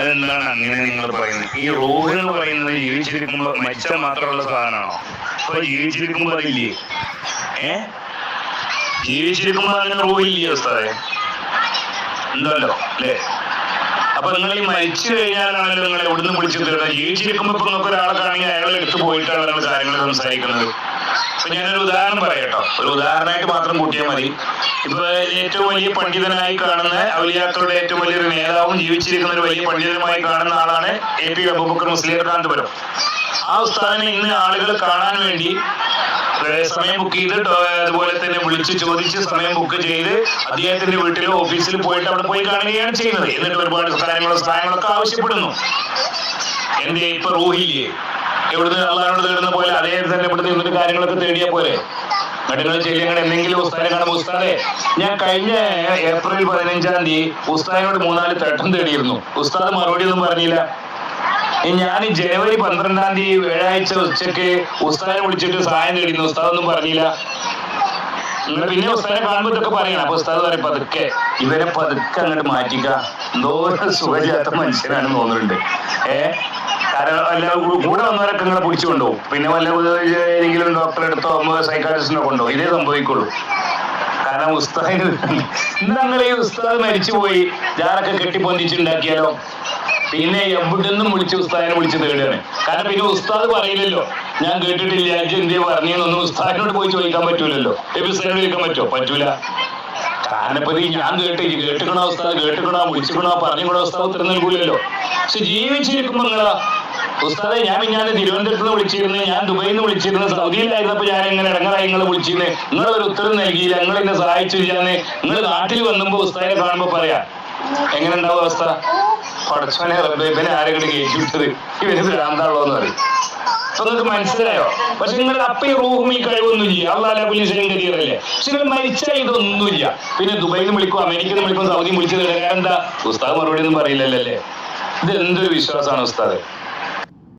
അതെന്താണ് അങ്ങനെ നിങ്ങൾ പറയുന്നത്? ഈ റോഡ് എന്ന് പറയുന്നത് ജീവിച്ചിരിക്കുമ്പോൾ മരിച്ചാൽ മാത്രമുള്ള സാധനമാണോ? അപ്പൊ ജീവിച്ചിരിക്കുമ്പോൾ അതില്ലേ? ഏ? ജീവിച്ചിരിക്കുമ്പോൾ അങ്ങനെ റൂഹില്ലേ ഉസ്താദെ? ഉണ്ടല്ലോ അല്ലേ? അപ്പൊ നിങ്ങൾ ഈ മരിച്ചു കഴിഞ്ഞാലാണല്ലോ നിങ്ങൾ എവിടുന്ന് വിളിച്ചു തരുന്നത് ജീവിച്ചിരിക്കുമ്പോ ഇപ്പൊ നിങ്ങൾക്ക് ഒരാളെ കാണുകയാണെങ്കിൽ അയാളെ എടുത്തു പോയിട്ടാണ് കാര്യങ്ങൾ സംസാരിക്കുന്നത്. ഇപ്പൊ ഞാനൊരു ഉദാഹരണം പറയട്ടോ. ഒരു ഉദാഹരണമായിട്ട് മാത്രം കൂട്ടിയാൽ മതി. ഇപ്പൊ ഏറ്റവും വലിയ പണ്ഡിതനായി കാണുന്ന ഔലിയാക്കളുടെ ഏറ്റവും വലിയൊരു നേതാവും ജീവിച്ചിരിക്കുന്ന ഒരു വലിയ പണ്ഡിതനുമായി കാണുന്ന ആളാണ് എ പി അബൂബക്കർ മുസ്ലിം കാന്തപുരം ആ ഉസ്താദിനെ ഇന്ന് ആളുകൾ കാണാൻ വേണ്ടി സമയം ബുക്ക് ചെയ്ത് അതുപോലെ തന്നെ വിളിച്ച് ചോദിച്ച് സമയം ബുക്ക് ചെയ്ത് അദ്ദേഹത്തിന്റെ വീട്ടിലോ ഓഫീസിൽ പോയിട്ട് അവിടെ പോയി കാണുകയാണ് ചെയ്യുന്നത്. എന്നിട്ട് ഒരുപാട് കാര്യങ്ങളും സഹായങ്ങളൊക്കെ ആവശ്യപ്പെടുന്നു. എന്റെ ഇപ്പൊ റൂഹില്ലേ? എവിടുന്ന് അള്ളാഹിനോട് തേടുന്ന പോലെ അതേ തന്നെ ഇവിടുന്ന് ഇവിടുന്ന് കാര്യങ്ങളൊക്കെ തേടിയ പോലെ. ഘടനകൾ ചെല്ലിയങ്ങൾ എന്തെങ്കിലും ഉസ്താനെ കാണുമ്പോൾ ഉസ്താദെ ഞാൻ കഴിഞ്ഞ ഏപ്രിൽ പതിനഞ്ചാം തീയതി ഉസ്താദിനോട് മൂന്നാൽ തട്ടം തേടിയിരുന്നു. ഉസ്താദ് മറുപടി ഒന്നും പറഞ്ഞില്ല. ഞാൻ ജനുവരി പന്ത്രണ്ടാം തീയതി വ്യാഴാഴ്ച ഉച്ചയ്ക്ക് ഉസ്താദിനെ വിളിച്ചിട്ട് സഹായം തേടിയിരുന്നു. ഉസ്താദ് ഒന്നും പറഞ്ഞില്ല. പിന്നെ ഉസ്താദിനെ കാണുമ്പോൾ ഇതൊക്കെ പറയണം. അപ്പൊ ഉസ്താദ് പറയും പതുക്കെ ഇവരെ പതുക്കെ അങ്ങോട്ട് മാറ്റിക്ക. എന്തോ സുഖമില്ലാത്ത മനുഷ്യനാണെന്ന് തോന്നുന്നുണ്ട്. ഏ? കാരണം അല്ല കൂടെ വന്നവരൊക്കെ നിങ്ങളെ പിടിച്ചു കൊണ്ടുപോകും പിന്നെ വല്ല ഏതെങ്കിലും ഡോക്ടറെ എടുത്തോ സൈക്കാട്രിസ്റ്റിനെ കൊണ്ടോ ഇതേ സംഭവിക്കുള്ളൂ. കാരണം ഉസ്താദിന് ഇന്നങ്ങളെ ഈ ഉസ്താദ് മരിച്ചുപോയി ജാറൊക്കെ കെട്ടിപ്പൊന്തിച്ചുണ്ടാക്കിയാലോ? പിന്നെ എവിടുന്നും വിളിച്ച് ഉസ്താദിനെ വിളിച്ച് തേടുകയാണ്. കാരണം പിന്നെ ഉസ്താദ് പറയില്ലല്ലോ. ഞാൻ കേട്ടിട്ടില്ല എന്തേ പറഞ്ഞൊന്നും ഉസ്താദിനോട് പോയി ചോദിക്കാൻ പറ്റൂലല്ലോ. എബിസ്താനോട് ചോദിക്കാൻ പറ്റുമോ? പറ്റൂല. കാരണപ്പതി ഞാൻ കേട്ട് കേട്ടിക്കണോ ഉസ്താദ്? കേട്ടിക്കണോ? വിളിച്ചിക്കണോ? പറഞ്ഞിക്കണോ ഉസ്താദ് ഉത്തരം നൽകൂലല്ലോ. പക്ഷെ ജീവിച്ചിരിക്കുമ്പോ നിങ്ങളാ ഉസ്താദെ ഞാൻ ഞാൻ തിരുവനന്തപുരത്ത് നിന്ന് വിളിച്ചിരുന്നു. ഞാൻ ദുബൈയിൽ നിന്ന് വിളിച്ചിരുന്നു. സൗദിയിലായിരുന്നപ്പോ ഞാൻ ഇങ്ങനെ ഇടങ്ങളായി നിങ്ങൾ വിളിച്ചിരുന്നു. നിങ്ങളൊരു ഉത്തരം നൽകിയില്ല. നിങ്ങൾ എന്നെ സഹായിച്ചില്ലാന്ന്. നിങ്ങൾ നാട്ടിൽ വന്നുമ്പോ ഉസ്താദിനെ കാണുമ്പോ പറയാ എങ്ങനെ ഉണ്ടാവും അവസ്ഥ? പടച്ചോനെ റബ്ബേ, ഇവനെ ആരെങ്കിലും കേട്ടിട്ടത് ഇവന് ഭ്രാന്താണല്ലോ എന്ന് പറയും. അപ്പൊ നിങ്ങൾക്ക് മനസ്സിലായോ? പക്ഷെ നിങ്ങൾ അപ്പ ഈ റൂഹും ഈ കഴിവൊന്നുമില്ല. അള്ളാഹ് പുലിശയും കരിയറല്ലേ പക്ഷെ നിങ്ങൾ മരിച്ചാൽ ഇതൊന്നുമില്ല. പിന്നെ ദുബൈയിൽ നിന്ന് വിളിക്കും അമേരിക്കയിൽ നിന്ന് വിളിക്കും സൗദി വിളിച്ചത് എന്താ? ഉസ്താദ് മറുപടി ഒന്നും പറയില്ലല്ലേ ഇത് എന്തൊരു വിശ്വാസമാണ് ഉസ്താദ്?